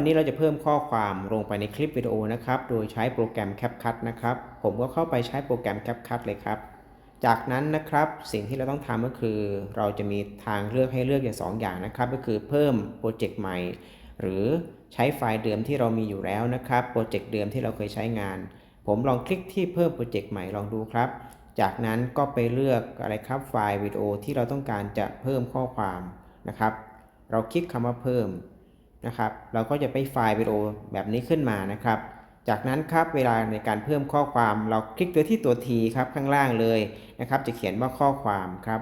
วันนี้เราจะเพิ่มข้อความลงไปในคลิปวิดีโอนะครับ โดยใช้โปรแกรม CapCut นะครับ ผมก็เข้าไปใช้โปรแกรม CapCut เลยครับ จากนั้นนะครับสิ่งที่เราต้องทำก็คือ เราจะมีทางเลือกให้เลือกอย่างสองอย่างนะครับ ก็คือเพิ่มโปรเจกต์ใหม่ หรือใช้ไฟล์เดิมที่เรามีอยู่แล้วนะครับ โปรเจกต์เดิมที่เราเคยใช้งาน ผมลองคลิกที่เพิ่มโปรเจกต์ใหม่ลองดูครับ จากนั้นก็ไปเลือกอะไรครับไฟล์วิดีโอที่เราต้องการจะเพิ่มข้อความนะครับ เราคลิกคำว่าเพิ่ม นะครับ เราก็จะไปไฟล์วิดีโอแบบนี้ขึ้นมานะครับ จากนั้นครับเวลาในการเพิ่มข้อความเราคลิกตัวที่ตัว T ครับข้างล่างเลยนะครับ จะเขียนว่าข้อความครับ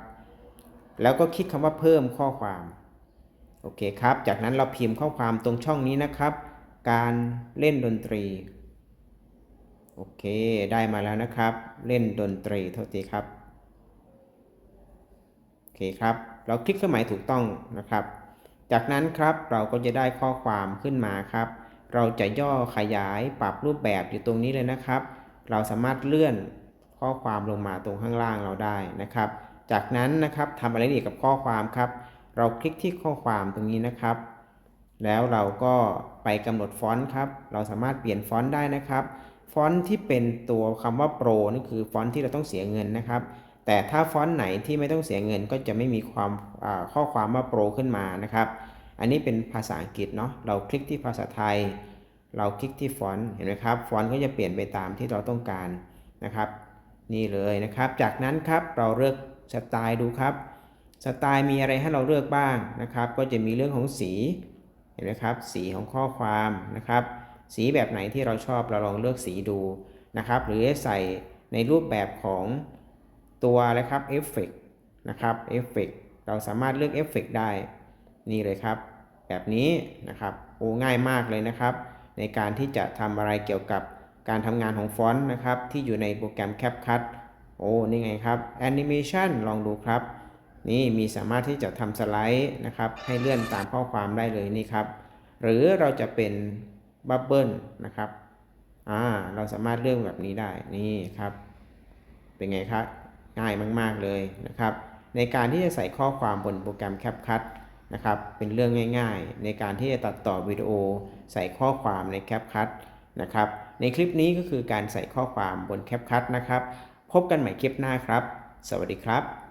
แล้วก็คลิกคำว่าเพิ่มข้อความโอเคครับ จากนั้นเราพิมพ์ข้อความตรงช่องนี้นะครับ การเล่นดนตรี โอเค ได้มาแล้วนะครับ เล่นดนตรีโทษทีครับ โอเคครับ เราคลิกเครื่องหมายถูกต้องนะครับ จากนั้นครับเราก็จะได้ข้อความขึ้นมาครับ เราจะย่อขยายปรับรูปแบบอยู่ตรงนี้เลยนะครับ เราสามารถเลื่อนข้อความลงมาตรงข้างล่างเราได้นะครับ จากนั้นนะครับทำอะไรอีกกับข้อความครับ เราคลิกที่ข้อความตรงนี้นะครับ แล้วเราก็ไปกำหนดฟอนต์ครับ เราสามารถเปลี่ยนฟอนต์ได้นะครับ ฟอนต์ที่เป็นตัวคำว่าโปรนี่คือฟอนต์ที่เราต้องเสียเงินนะครับ แต่ถ้าฟอนต์ไหนที่ไม่ต้องเสียเงินก็จะไม่มีความข้อความว่าโปรขึ้นมานะครับ อันนี้เป็นภาษาอังกฤษเนาะ เราคลิกที่ภาษาไทย เราคลิกที่ฟอนต์ เห็นไหมครับ ฟอนต์ก็จะเปลี่ยนไปตามที่เราต้องการนะครับ นี่เลยนะครับ จากนั้นครับเราเลือกสไตล์ดูครับ สไตล์มีอะไรให้เราเลือกบ้างนะครับ ก็จะมีเรื่องของสี เห็นไหมครับ สีของข้อความนะครับ สีแบบไหนที่เราชอบเราลองเลือกสีดูนะครับ หรือใส่ในรูปแบบของ ตัวอะไรครับเอฟเฟกนะครับเอฟเฟกเราสามารถเลือกเอฟเฟกได้ นี่เลยครับ แบบนี้นะครับโอ้ง่ายมากเลยนะครับ ในการที่จะทำอะไรเกี่ยวกับการทำงานของฟอนต์นะครับ ที่อยู่ในโปรแกรม CapCut โอ้นี่ไงครับแอนิเมชันลองดูครับ นี่มีสามารถที่จะทำสไลด์นะครับ ให้เลื่อนตามข้อความได้เลยนี่ครับ หรือเราจะเป็นบับเบิลนะครับอ่าเราสามารถเลือกแบบนี้ได้นี่ครับ เป็นไงครับ ง่ายมาก ๆ เลยนะครับ ในการที่จะใส่ข้อความบนโปรแกรม CapCut นะครับเป็นเรื่องง่าย ๆ ในการที่จะตัดต่อวิดีโอใส่ข้อความใน CapCut นะครับในคลิปนี้ก็คือการใส่ข้อความบน CapCut นะครับ พบกันใหม่คลิปหน้าครับ สวัสดีครับ